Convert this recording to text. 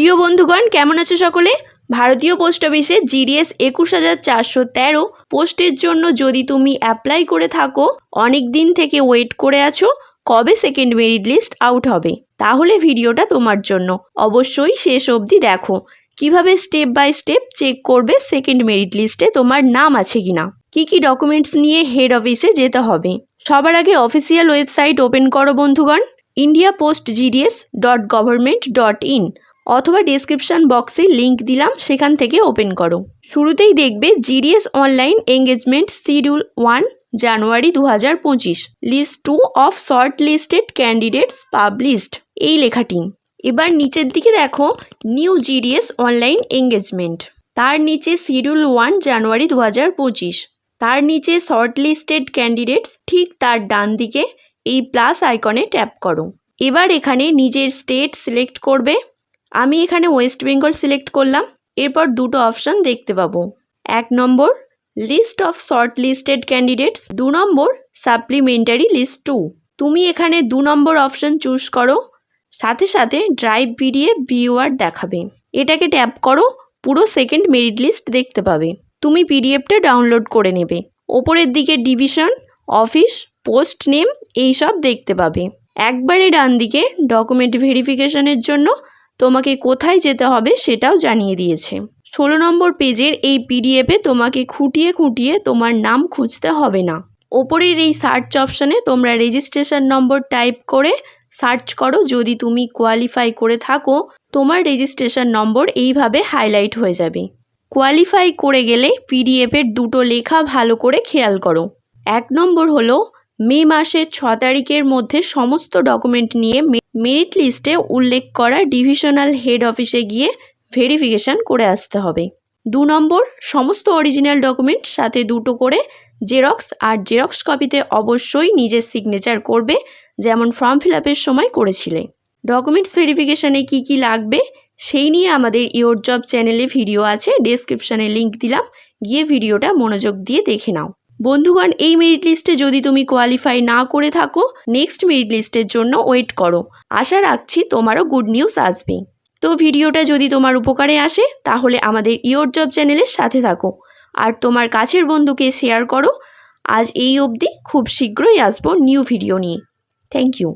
প্রিয় বন্ধুগণ, কেমন আছো সকলে? ভারতীয় পোস্ট অফিসে জিডিএস একুশ হাজার চারশো তেরো পোস্টের জন্য যদি তুমি অ্যাপ্লাই করে থাকো, অনেক দিন থেকে ওয়েট করে আছো, কবে সেকেন্ড মেরিট লিস্ট আউট হবে? তাহলে ভিডিওটা তোমার জন্য অবশ্যই শেষ অবধি দেখো। কীভাবে স্টেপ বাই স্টেপ চেক করবে সেকেন্ড মেরিট লিস্টে তোমার নাম আছে কিনা? কি কি ডকুমেন্টস নিয়ে হেড অফিসে যেতে হবে? সবার আগে অফিসিয়াল ওয়েবসাইট ওপেন করো বন্ধুগণ India Post GDS dot government dot in অথবা ডেসক্রিপশন বক্সে লিংক দিলাম, সেখান থেকে ওপেন করো। শুরুতেই দেখবে GDS online engagement schedule one January দু হাজার পঁচিশ। List two of shortlisted candidates published এই লেখাটি। এবার নিচের দিকে দেখো নিউ জিডিএস অনলাইন এঙ্গেজমেন্ট তার নিচে শিডিউল ওয়ান জানুয়ারি দু হাজার পঁচিশ। তার নিচে শর্ট লিস্টেড ক্যান্ডিডেটস ঠিক তার ডান দিকে এই প্লাস আইকনে ট্যাপ করো। এবার এখানে নিজের স্টেট সিলেক্ট করবে। আমি এখানে ওয়েস্ট বেঙ্গল সিলেক্ট করলাম, এরপর দুটো অপশান দেখতে পাবো। এক নম্বর list of shortlisted candidates দু নম্বর সাপ্লিমেন্টারি লিস্ট টু তুমি এখানে দু নম্বর অপশান চুজ করো, সাথে সাথে ড্রাইভ পিডিএফ ভিউয়ার দেখাবে। এটাকে ট্যাপ করো, পুরো সেকেন্ড মেরিট লিস্ট দেখতে পাবে। তুমি পিডিএফটা ডাউনলোড করে নেবে। ওপরের দিকে ডিভিশন অফিস পোস্ট নেম এইসব দেখতে পাবে। একবারে ডান দিকে ডকুমেন্ট ভেরিফিকেশনের জন্য তোমাকে কোথায় যেতে হবে সেটাও জানিয়ে দিয়েছে। ষোলো নম্বর পেজের এই পিডিএফে তোমাকে খুঁটিয়ে খুঁটিয়ে তোমার নাম খুঁজতে হবে না। ওপরের এই সার্চ অপশানে তোমরা রেজিস্ট্রেশন নম্বর টাইপ করে সার্চ করো। যদি তুমি কোয়ালিফাই করে থাকো, তোমার রেজিস্ট্রেশন নম্বর এইভাবে হাইলাইট হয়ে যাবে। কোয়ালিফাই করে গেলে পিডিএফের দুটো লেখা ভালো করে খেয়াল করো। এক নম্বর হলো, মে মাসের ছ তারিখের মধ্যে সমস্ত ডকুমেন্ট নিয়ে মেরিট লিস্টে উল্লেখ করা ডিভিশনাল হেড অফিসে গিয়ে ভেরিফিকেশান করে আসতে হবে। দু নম্বর, সমস্ত অরিজিনাল ডকুমেন্ট সাথে দুটো করে জেরক্স আর জেরক্স কপিতে অবশ্যই নিজের সিগনেচার করবে, যেমন ফর্ম ফিল আপের সময় করেছিলে। ডকুমেন্টস ভেরিফিকেশানে কি কি লাগবে, সেই নিয়ে আমাদের ইয়োর জব চ্যানেলে ভিডিও আছে ডেসক্রিপশানে লিংক দিলাম, গিয়ে ভিডিওটা মনোযোগ দিয়ে দেখে নাও। বন্ধুগণ, এই মেরিট লিস্টে যদি তুমি কোয়ালিফাই না করে থাকো নেক্সট মেরিট লিস্টের জন্য ওয়েট করো। আশা রাখছি তোমারও গুড নিউজ আসবে। তো ভিডিওটা যদি তোমার উপকারে আসে, তাহলে আমাদের ইয়োর জব চ্যানেলের সাথে থাকো। আর তোমার কাছের বন্ধুকে শেয়ার করো। আজ এই অবধি খুব শীঘ্রই আসব নিউ ভিডিও নিয়ে। Thank you